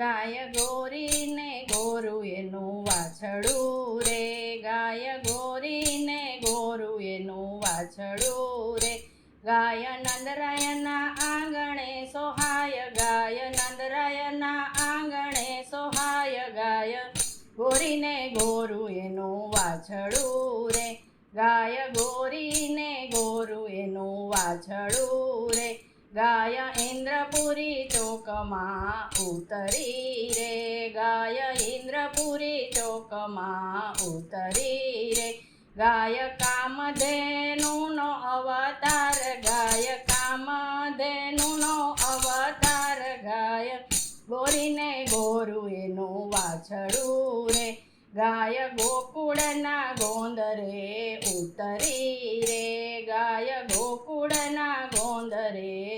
ગાય ગોરીને ગોરુ એનું વાછડું રે. ગાય ગોરીને ગોરુ એનું વાછડું રે. ગાય નંદરાયના આંગણે સોહાય. ગાય નંદરાયના આંગણે સોહાય. ગાય ગોરીને ગોરુ એનું વાછડું રે. ગાય ગોરીને ગોરુ એનું વાછડું ગાય ઇન્દ્રપુરી ચોકમાં ઉતરી રે. ગાય ઇન્દ્રપુરી ચોકમાં ઉતરી રે. ગાય કામધેનુનો અવતાર ગાય કામધેનુનો અવતાર, ગાય ગોરીને ગોરું એનું વાછડું રે. ગાય ગોકુળના ગોંદરે ઉતરી રે. ગાય ગોકુળના ગોંદરે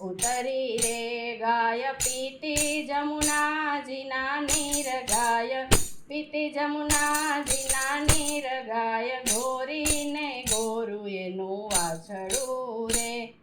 ઉતરી રે ગાય પીતી જમુનાજીના નીર ગાય, પીતી જમુનાજીના નીર ગાય, ગોરીને ગોરુ એનું વાછડું રે.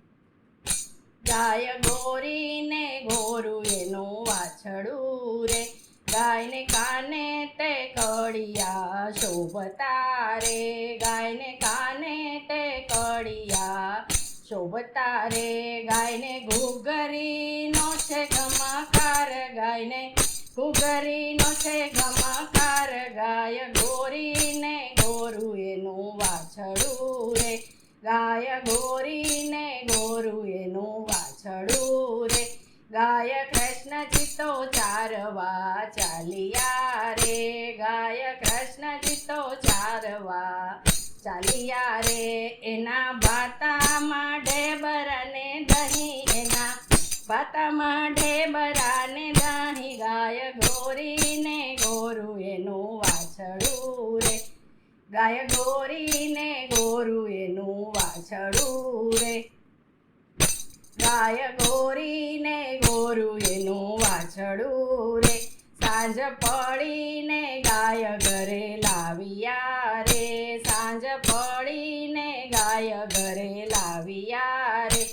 ગાય ગોરીને ગોરુ એનું વાછડું રે. ગાયને કાને તે કડિયા શોભતા રે. ગાયને કાને તે કડિયા શોભતા રે ગાયને ઘૂઘરીનો છે ગમાકાર ગાયને ઘૂઘરીનો છે ગમાકાર ગાય ગોરીને ગોરુ એનું વાછડું રે. ગાય ગોરીને ગોરુ એનું વાછડું રે. ગાય કૃષ્ણ ચિત્તો ચારવા ચાલિયા રે. ગાય કૃષ્ણ ચિત્તો ચારવા ચાલિયા રે એના બાતામાં ઢેબર અને દહીં, એના બાતામાં ઢેબર અને દહીં, ગાય ગોરીને ગોરુ એનું વાછડું રે. ગાય ગોરીને ગોરુ એનું વાછડું રે. ગાય ગોરીને ગોરુ એનું વાછડું રે. સાંજ પડીને ગાય ઘરે લાવ્યા સાંજ પડીને ગાય ઘરે લાવ્યા રે.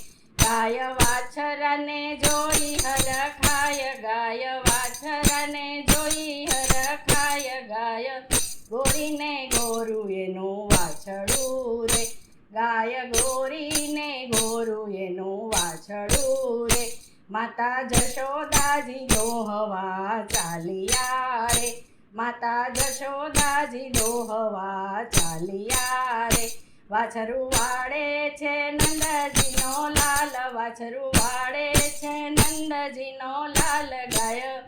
ગાય વાછરને જોઈ હરખાય, ગાય વાછરને જોઈ હરખાય, ગાય ગોરીને ગોરું એનું વાછડું રે. ગાય ગોરીને ગોરું એનું વાછડું રે. માતા જશોદાજી દોહવા ચાલિયા રે. માતા જશોદાજી લોહવા ચાલિયા રે. વાછરું વાળે છે નંદજીનો લાલ, વાછરું વાળે છે નંદજીનો લાલ ગાય.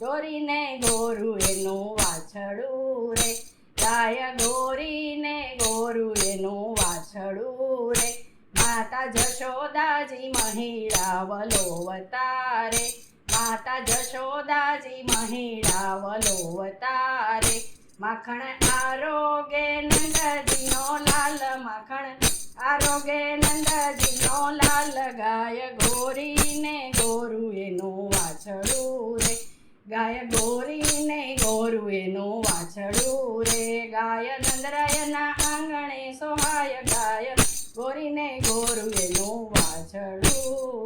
ગોરીને ગોરું એનું વાછડું રે. ગાય ગોરીને ગોરું એનું વાછડું રે. માતા જશોદાજી મહિડા વલોવતા રે. માતા જશોદાજી મહિડા વલોવતા રે. માખણ આરોગે નંદજીનો લાલ, માખણ આરોગે નંદજીનો લાલ. ગાય ગોરીને ગોરુ એનું વાછડું રે. ગાય ગોરીને ગોરુ એનું વાછડું રે. ગાય નંદરાયના આંગણે સોહાય ગાય. ગોરીને ગોરુ એનું વાછડું